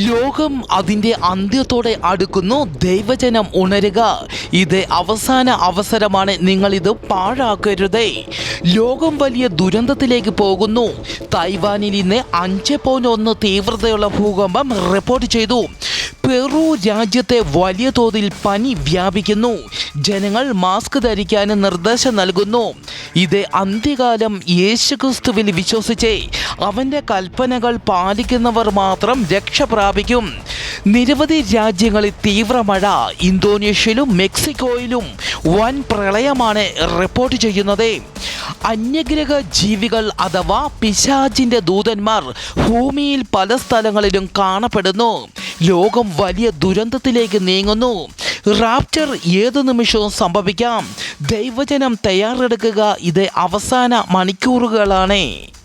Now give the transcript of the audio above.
ലോകം അതിന്റെ അന്ത്യത്തോടെ അടുക്കുന്നു. ദൈവജനം ഉണരുക. ഇത് അവസാന അവസരമാണ് നിങ്ങളിത് പാഴാക്കരുതേ. ലോകം വലിയ ദുരന്തത്തിലേക്ക് പോകുന്നു. തൈവാനിൽ ഇന്ന് അഞ്ച് പോയിന്റ് ഒന്ന് തീവ്രതയുള്ള ഭൂകമ്പം റിപ്പോർട്ട് ചെയ്തു. പെറു രാജ്യത്തെ വലിയ തോതിൽ പനി വ്യാപിക്കുന്നു. ജനങ്ങൾ മാസ്ക് ധരിക്കാൻ നിർദ്ദേശം നൽകുന്നു. ഇത് അന്ത്യകാലം യേശുക്രിസ്തുവിൽ വിശ്വസിച്ചേ അവന്റെ കൽപ്പനകൾ പാലിക്കുന്നവർ മാത്രം രക്ഷ പ്രാപിക്കും. നിരവധി രാജ്യങ്ങളിൽ തീവ്രമഴ ഇന്തോനേഷ്യയിലും മെക്സിക്കോയിലും വൻ പ്രളയമാണ് റിപ്പോർട്ട് ചെയ്യുന്നത്. അന്യഗ്രഹ ജീവികൾ അഥവാ പിശാചിന്റെ ദൂതന്മാർ ഭൂമിയിൽ പല സ്ഥലങ്ങളിലും കാണപ്പെടുന്നു. ലോകം വലിയ ദുരന്തത്തിലേക്ക് നീങ്ങുന്നു. റാപ്റ്റർ ഏത് നിമിഷവും സംഭവിക്കാം. ദൈവജനം തയ്യാറെടുക്കുക ഇത് അവസാന മണിക്കൂറുകളാണ്.